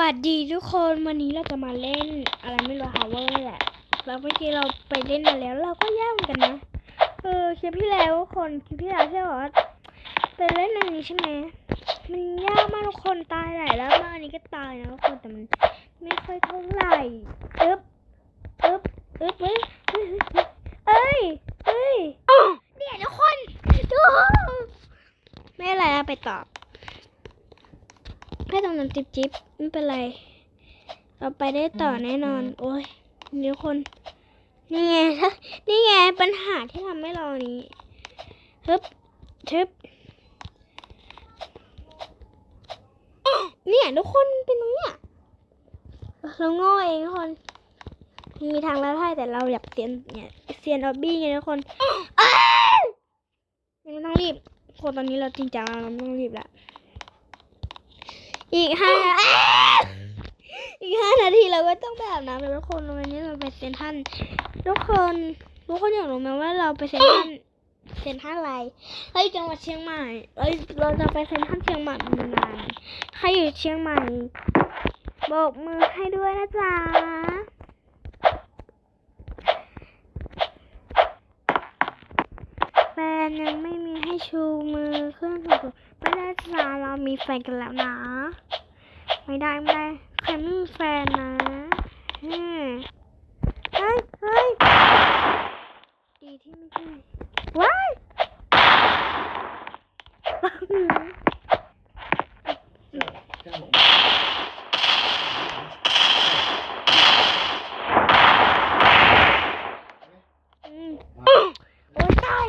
วัสดีทุกคนวันนี้เราจะมาเล่นอะไรไม่รู้ฮาวเวอร์นี่แหละแล้วเมื่อกี้เราไปเล่นมาแล้ว เราก็ยากเหมือนกันนะเออคลิปที่แล้วทุกคนคลิปที่แล้วที่บอกว่าไปเล่นอันนี้ใช่ไหมมันยากมากทุกคนตายหลายแล้วมากอันนี้ก็ตายนะทุกคนแต่มันไม่ค่อยเท่าไหร่อึ๊บอึ๊บอึ๊บเอ้ยเอ้ยเอ้ยเนี่ยทุกคนดูไม่อะไรอะไปต่อ แค่ตรงนั้นจิบจิบไม่เป็นไร เราไปได้ต่อแน่นอน โอ้ยเดี๋ยวคน นี่ไงนี่ไงปัญหาที่ทำให้เรานี้ฮึบทึบเนี่ยทุกคนเป็นตรงเนี้ยเราโง่เองทุกคน มีทางลัดให้แต่เราอยากเซียนเนี่ยเซียนออบบี้ไงทุกคนอ้าวยังไม่ต้องรีบคนตอนนี้เราจริงจังแล้วเราไม่ต้องรีบละ อีกห้าอีกห้านาทีเราก็ต้องไปอาบน้ำแล้วทุกคนวันนี้เราไปเซนทันทุกคนทุกคนอยากรู้ไหมว่าเราไปเซนทันเซนทันอะไรเฮ้ยจังหวัดเชียงใหม่เอ้ยเราจะไปเซนทันเชียงใหม่มานานใครอยู่เชียงใหม่โบกมือให้ด้วยนะจ๊ะแฟนยังไม่มี ให้ชูมือเครื่องถูกไม่ได้จ้าเรามีแฟนกันแล้วนะ ไม่ได้ไม่ได้ใครไม่มีแฟนนะเฮ้ยเฮ้ยดีที่ไม่ใช่ว้ายโอ้ยตาย